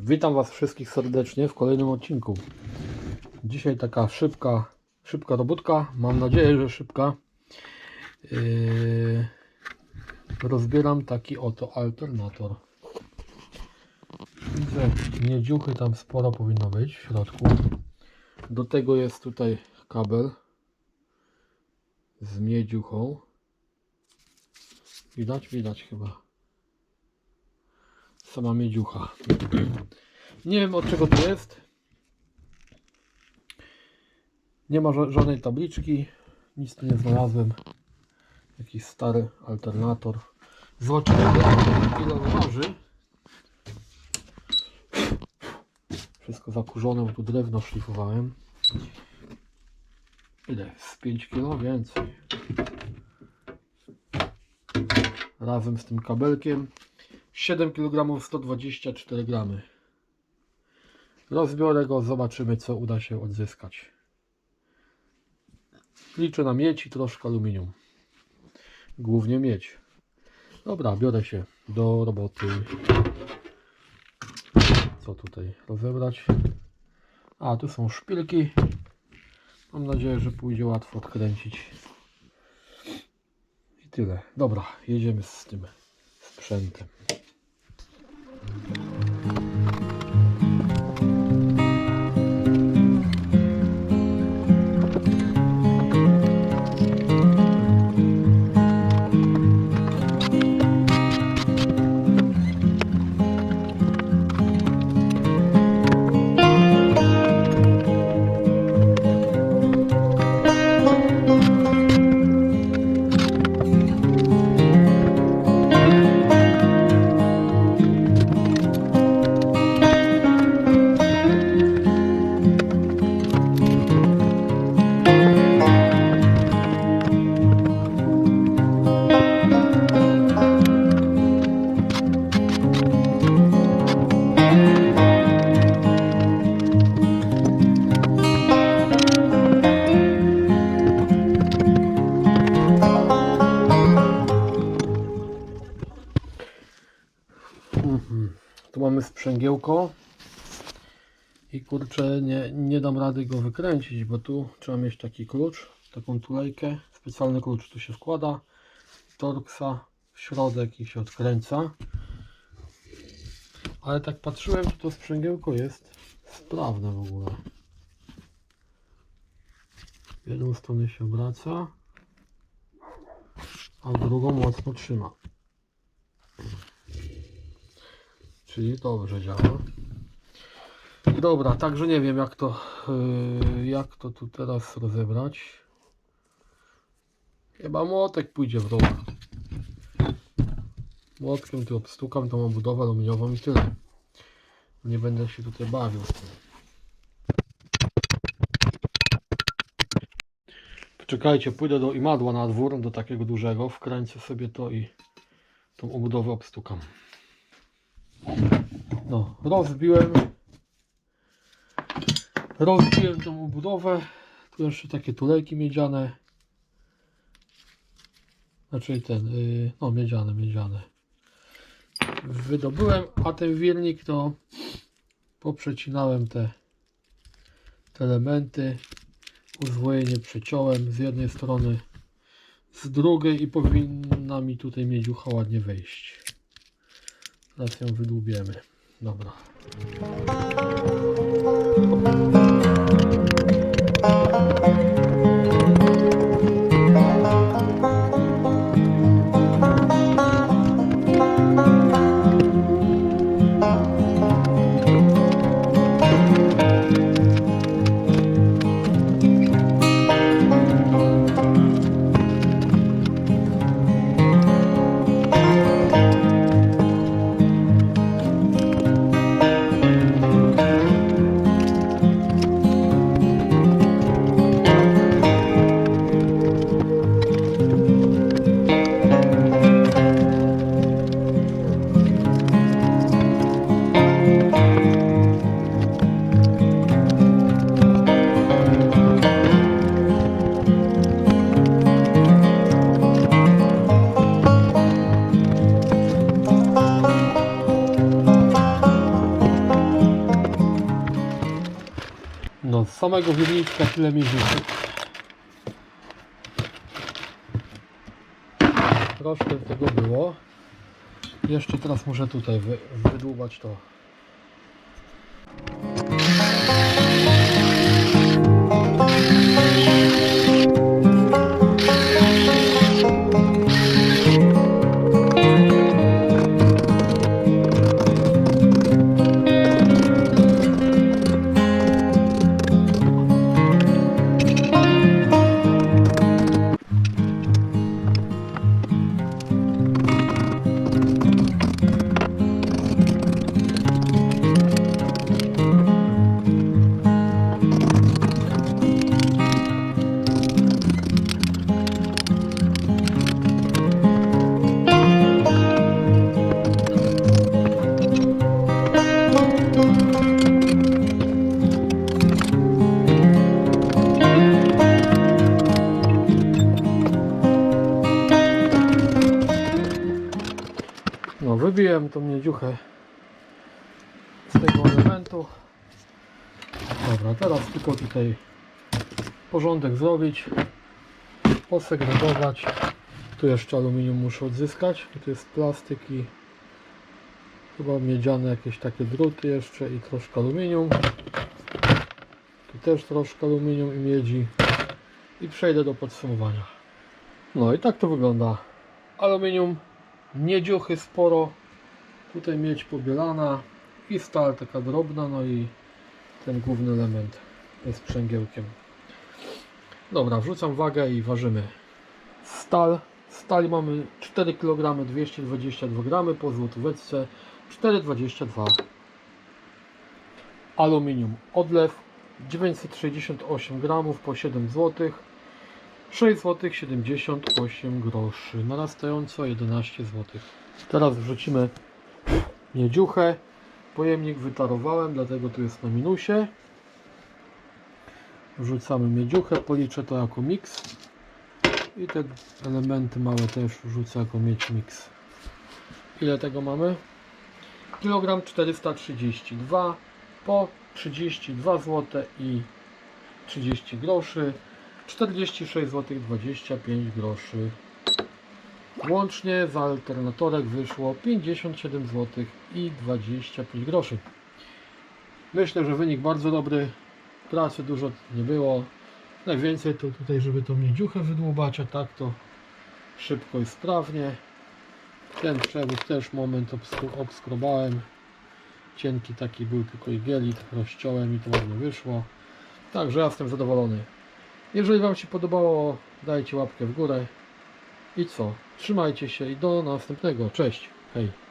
Witam Was wszystkich serdecznie w kolejnym odcinku. Dzisiaj taka szybka, szybka robótka. Mam nadzieję, że szybka. Yy, rozbieram taki oto alternator. Widzę, miedziuchy tam sporo powinno być w środku. Do tego jest tutaj kabel z miedziuchą. Widać? Widać chyba. Sama miedziucha. Nie wiem od czego to jest. Nie ma ża- żadnej tabliczki. Nic tu nie znalazłem. Jakiś stary alternator. Zobaczymy ile waży. Wszystko zakurzone, bo tu drewno szlifowałem. Ile? Z 5 kg więcej. Razem z tym kabelkiem. 7 kg 124 gramy. Rozbiorę go, zobaczymy co uda się odzyskać. Liczę na miedź i troszkę aluminium. Głównie miedź. Dobra, biorę się do roboty. Co tutaj rozebrać? A, tu są szpilki. Mam nadzieję, że pójdzie łatwo odkręcić. I tyle. Dobra, jedziemy z tym sprzętem. Thank you. Sprzęgiełko i kurczę nie, nie dam rady go wykręcić, bo tu trzeba mieć taki klucz, taką tulejkę, specjalny klucz tu się wkłada, torksa w środek i się odkręca. Ale tak patrzyłem, to to sprzęgiełko jest sprawne w ogóle. W jedną stronę się obraca, a drugą mocno trzyma. Czyli dobrze działa. Dobra, także nie wiem jak to yy, jak to tu teraz rozebrać. Chyba młotek pójdzie w ruch. Młotkiem tu obstukam tą obudowę aluminiową i tyle. Nie będę się tutaj bawił. Poczekajcie, pójdę do imadła na dwór, do takiego dużego, wkręcę sobie to i tą obudowę obstukam. No, rozbiłem. Rozbiłem tą obudowę. Tu jeszcze takie tulejki miedziane. Znaczy ten, yy, no miedziane, miedziane. Wydobyłem, a ten wirnik to poprzecinałem te, te elementy. Uzwojenie przeciąłem z jednej strony, z drugiej i powinna mi tutaj miedziucha ładnie wejść. Teraz ją wydłubiemy. Dobra. Samego wirniczka tyle mi wyszło. Troszkę tego było. Jeszcze teraz muszę tutaj wy, wydłubać to. No, wybiłem tą miedziuchę z tego elementu. Dobra, teraz tylko tutaj porządek zrobić, posegregować. Tu jeszcze aluminium muszę odzyskać, to jest plastyk i chyba miedziane jakieś takie druty jeszcze i troszkę aluminium. Tu też troszkę aluminium i miedzi. I przejdę do podsumowania. No i tak to wygląda. Aluminium, miedziuchy sporo. Tutaj miedź pobielana i stal taka drobna, no i ten główny element jest sprzęgiełkiem. Dobra, wrzucam wagę i ważymy. Stal. Stali mamy 4 kg 222 g po złotóweczce 4,22 Aluminium odlew 968 gramów po 7 zł 6 zł 78 groszy. Narastająco 11 zł teraz wrzucimy miedziuchę pojemnik wytarowałem dlatego tu jest na minusie. Wrzucamy miedziuchę policzę to jako miks. I te elementy małe też wrzucę jako miedź mix ile tego mamy? kilogram 432 po 32 zł i 30 groszy 46 zł 25 groszy. Łącznie za alternatorek wyszło 57 zł i 25 groszy. Myślę, że wynik bardzo dobry. Pracy dużo nie było. Najwięcej to tutaj, żeby tą miedziuchę wydłubać, a tak to szybko i sprawnie. Ten przewód też moment obskrobałem. Cienki taki był tylko igielit rozciąłem i to ładnie wyszło. Także ja jestem zadowolony jeżeli Wam się podobało dajcie łapkę w górę. I co, trzymajcie się i do następnego, cześć, hej